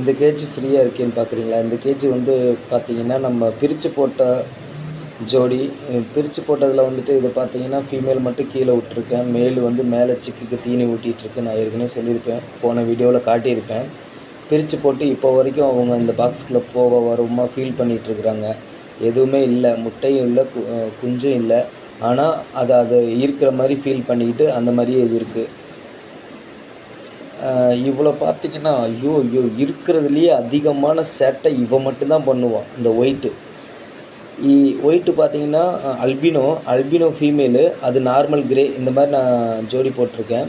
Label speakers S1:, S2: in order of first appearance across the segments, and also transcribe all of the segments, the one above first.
S1: இந்த கேஜி ஃப்ரீயாக இருக்கேன்னு பார்க்குறீங்களா இந்த கேஜி வந்து பார்த்தீங்கன்னா நம்ம பிரித்து போட்ட ஜோடி பிரித்து போட்டதில் வந்துட்டு இதை பார்த்தீங்கன்னா ஃபீமேல் மட்டும் கீழே விட்ருக்கேன் மேல் வந்து மேலே சிக்குக்கு தீனி ஊட்டிகிட்ருக்கு நான் ஏற்கனவே சொல்லியிருப்பேன். போன வீடியோவில் காட்டியிருப்பேன். பிரித்து போட்டு இப்போ வரைக்கும் அவங்க இந்த பாக்ஸ்குள்ளே போக வருமா ஃபீல் பண்ணிகிட்ருக்குறாங்க எதுவுமே இல்லை. முட்டையும் இல்லை கு குஞ்சும் இல்லை. ஆனால் அதை அதை இருக்கிற மாதிரி ஃபீல் பண்ணிக்கிட்டு அந்த மாதிரியே இது இருக்குது இவ்வளோ பார்த்தீங்கன்னா ஐயோ ஐயோ இருக்கிறதுலையே அதிகமான சேட்டை இவன் மட்டும்தான் பண்ணுவான் இந்த ஒயிட்டு இ ஒயிட்டு பார்த்தீங்கன்னா அல்பினோ அல்பினோ ஃபீமேலு அது நார்மல் கிரே இந்த மாதிரி நான் ஜோடி போட்டிருக்கேன்.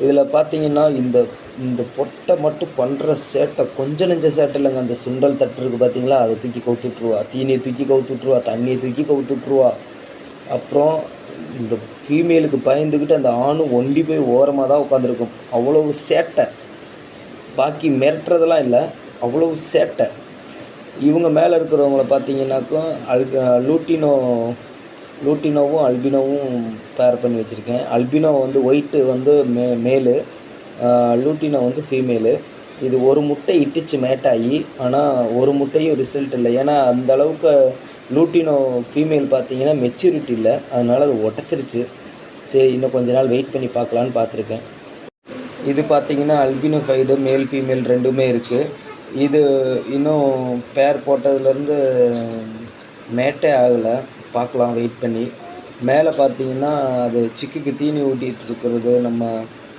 S1: இதில் பார்த்தீங்கன்னா இந்த இந்த பொட்டை மட்டும் பண்ணுற சேட்டை கொஞ்சம் நெஞ்ச சேட்டை இல்லைங்க அந்த சுண்டல் தட்டு இருக்குது பார்த்தீங்களா அதை தூக்கி கவுத்துட்ருவா தீனியை தூக்கி கவுத்துட்ருவா தண்ணியை தூக்கி கவுத்துட்ருவா அப்புறம் இந்த ஃபீமேலுக்கு பயந்துக்கிட்டு அந்த ஆணும் ஒண்டி போய் ஓரமாக தான் உட்காந்துருக்கும் அவ்வளவு சேட்டை. பாக்கி மிரட்டுறதெல்லாம் இல்லை. அவ்வளவு சேட்டை. இவங்க மேலே இருக்கிறவங்கள பார்த்தீங்கன்னாக்கும் அல் லூட்டினோ லூட்டினோவும் அல்பினோவும் பேர் பண்ணி வச்சுருக்கேன். அல்பினோ வந்து ஒயிட்டு வந்து மே மேலு லூட்டினோ வந்து ஃபீமேலு இது ஒரு முட்டை இட்டுச்சு மேட்டாகி ஆனால் ஒரு முட்டையும் ரிசல்ட் இல்லை. ஏன்னா அந்த அளவுக்கு லூட்டினோ ஃபீமேல் பார்த்தீங்கன்னா மெச்சூரிட்டி இல்லை. அதனால் அது உடச்சிருச்சு சரி இன்னும் கொஞ்ச நாள் வெயிட் பண்ணி பார்க்கலான்னு பார்த்துருக்கேன் இது பார்த்தீங்கன்னா அல்பினோஃபைடு மேல் ஃபீமேல் ரெண்டுமே இருக்குது இது இன்னும் பேர் போட்டதுலேருந்து மேட்டே ஆகலை. பார்க்கலாம் வெயிட் பண்ணி. மேலே பார்த்தீங்கன்னா அது சிக்குக்கு தீனி ஊட்டிகிட்டு இருக்கிறது. நம்ம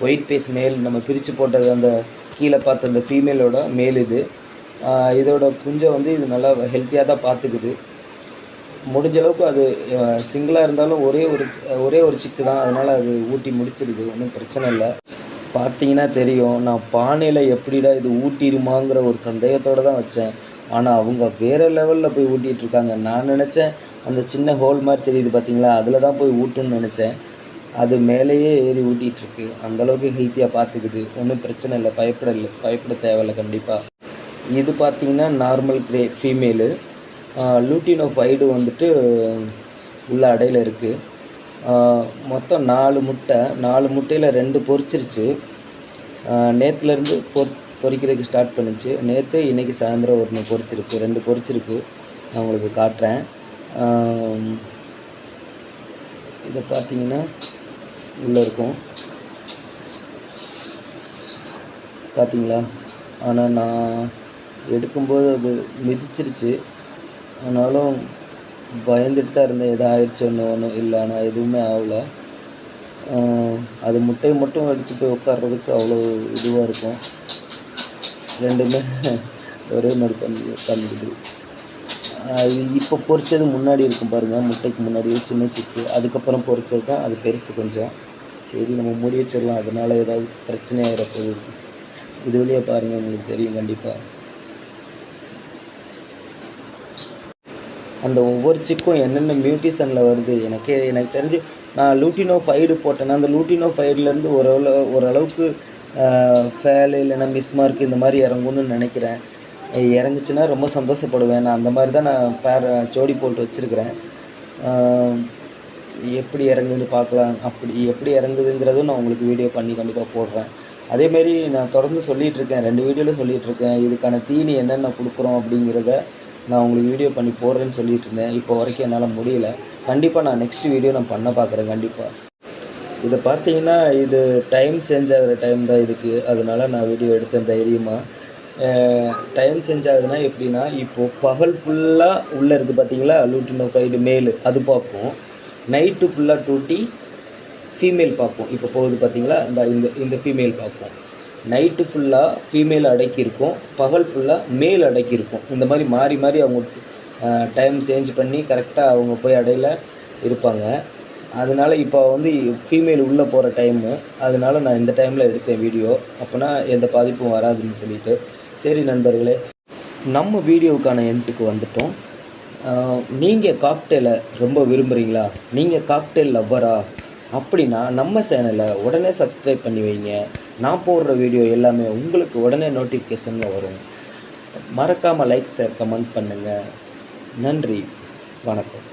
S1: ஒயிட் பேஸ் மேல் நம்ம பிரித்து போட்டது அந்த கீழே பார்த்த அந்த ஃபீமேலோட மேல் இது. இதோட புஞ்சை வந்து இது நல்லா ஹெல்த்தியாக தான் பார்த்துக்குது. முடிஞ்ச அளவுக்கு அது சிங்கிளாக இருந்தாலும் ஒரே ஒரு ஒரே ஒரு சிக்கு தான். அதனால் அது ஊட்டி முடிச்சிடுது ஒன்றும் பிரச்சனை இல்லை. பார்த்தீங்கன்னா தெரியும். நான் பானையில் எப்படிடா இது ஊட்டிடுமாங்கிற ஒரு சந்தேகத்தோடு தான் வச்சேன். ஆனால் அவங்க வேறு லெவலில் போய் ஊட்டிகிட்ருக்காங்க நான் நினச்சேன் அந்த சின்ன ஹோல் மாதிரி தெரியுது பார்த்தீங்களா? அதில் தான் போய் ஊட்டுன்னு நினச்சேன். அது மேலேயே ஏறி ஊட்டிகிட்ருக்கு அந்தளவுக்கு ஹெல்த்தியாக பார்த்துக்குது. ஒன்றும் பிரச்சனை இல்லை. பயப்பட இல்லை பயப்பட தேவையில்லை கண்டிப்பாக இது பார்த்திங்கன்னா நார்மல் க்ரே ஃபீமேலு லூட்டினோ ஃபைடு வந்துட்டு உள்ள அடையில் இருக்குது மொத்தம் நாலு முட்டை. நாலு முட்டையில் ரெண்டு பொறிச்சிருச்சு நேற்றுலேருந்து பொ பொறிக்கிறதுக்கு ஸ்டார்ட் பண்ணுச்சு. நேற்று இன்றைக்கி சாயந்தரம் ஒன்று பொறிச்சிருக்கு ரெண்டு பொறிச்சிருக்கு நான் உங்களுக்கு காட்டுறேன். இதை பார்த்தீங்கன்னா உள்ளே இருக்கும். பார்த்தீங்களா ஆனால் நான் எடுக்கும்போது அது மிதிச்சிருச்சு. ஆனாலும் பயந்துட்டு தான் இருந்தேன். எதாவது ஆயிடுச்சு ஒன்று ஒன்றும் இல்லை. ஆனால் எதுவுமே ஆகலை. அது முட்டையை மட்டும் எடுத்து போய் உட்கார்றதுக்கு அவ்வளோ இதுவாக இருக்கும். ரெண்டுமே ஒரே மாதிரி பண்ணி உட்காந்துக்குது இப்போ பொறிச்சது முன்னாடி இருக்கும் பாருங்கள் முட்டைக்கு முன்னாடி சின்ன சிக்கு. அதுக்கப்புறம் பொறிச்சது தான் அது பெருசு கொஞ்சம். சரி நம்ம மூடி வச்சிடலாம். அதனால் ஏதாவது பிரச்சனை ஆகிடப்போகுது இது வழியாக பாருங்கள் உங்களுக்கு தெரியும் கண்டிப்பாக அந்த ஒவ்வொரு சிக்கும் என்னென்ன மியூட்டிஷனில் வருது எனக்கே எனக்கு தெரிஞ்சு நான் லூட்டினோ ஃபைடு போட்டேன்னா அந்த லூட்டினோ ஃபைட்லேருந்து ஓரளவு ஓரளவுக்கு ஃபேலு இல்லைன்னா மிஸ் மார்க் இந்த மாதிரி இறங்கும்னு நினைக்கிறேன். இறங்குச்சுன்னா ரொம்ப சந்தோஷப்படுவேன். நான் அந்த மாதிரி தான் நான் பேர் ஜோடி போட்டு வச்சுருக்கிறேன். எப்படி இறங்குதுன்னு பார்க்கலாம். அப்படி எப்படி இறங்குதுங்கிறதும் நான் உங்களுக்கு வீடியோ பண்ணி கண்டிப்பாக போடுறேன். அதேமாரி நான் தொடர்ந்து சொல்லிகிட்ருக்கேன் ரெண்டு வீடியோவில் சொல்லிகிட்ருக்கேன் இதுக்கான தீனி என்னென்ன கொடுக்குறோம் அப்படிங்கிறத நான் உங்களுக்கு வீடியோ பண்ணி போடுறேன்னு சொல்லிட்டு இருந்தேன். இப்போ வரைக்கும் என்னால் முடியல. கண்டிப்பாக நான் நெக்ஸ்ட் வீடியோ நான் பண்ண பார்க்குறேன். கண்டிப்பாக இதை பார்த்தீங்கன்னா இது டைம் சேஞ்ச் ஆகிற டைம் தான் இதுக்கு. அதனால நான் வீடியோ எடுத்தேன் தைரியமாக டைம் சேஞ்ச் ஆகுதுன்னா எப்படின்னா இப்போது பகல் ஃபுல்லாக உள்ளே இருக்குது பார்த்தீங்களா லூட்டினோ ஃபைடு மேல் அது பார்ப்போம். நைட்டு ஃபுல்லாக டூட்டி ஃபீமேல் பார்ப்போம். இப்போ போகுது பார்த்தீங்களா இந்த இந்த இந்த ஃபீமேல் பார்ப்போம். நைட்டு ஃபுல்லாக ஃபீமேல் அடக்கியிருக்கும். பகல் ஃபுல்லாக மேல் அடக்கியிருக்கும். இந்த மாதிரி மாறி மாறி அவங்க டைம் சேஞ்ச் பண்ணி கரெக்டாக அவங்க போய் அடையில் இருப்பாங்க. அதனால் இப்போ வந்து ஃபீமேல் உள்ளே போகிற டைமு அதனால் நான் இந்த டைமில் எடுத்தேன் வீடியோ அப்போனா எந்த பாதிப்பும் வராதுன்னு சொல்லிட்டு. சரி நண்பர்களே நம்ம வீடியோவுக்கான எண்ட்டுக்கு வந்துட்டோம். நீங்கள் காக்டெயிலை ரொம்ப விரும்புகிறீங்களா நீங்கள் காக்டெயில் லவ்வரா அப்படின்னா நம்ம சேனலை உடனே சப்ஸ்கிரைப் பண்ணி வைங்க. நான் போடுற வீடியோ எல்லாமே உங்களுக்கு உடனே நோட்டிஃபிகேஷனில் வரும். மறக்காமல் லைக் ஷேர் கமெண்ட் பண்ணுங்கள் நன்றி. வணக்கம்.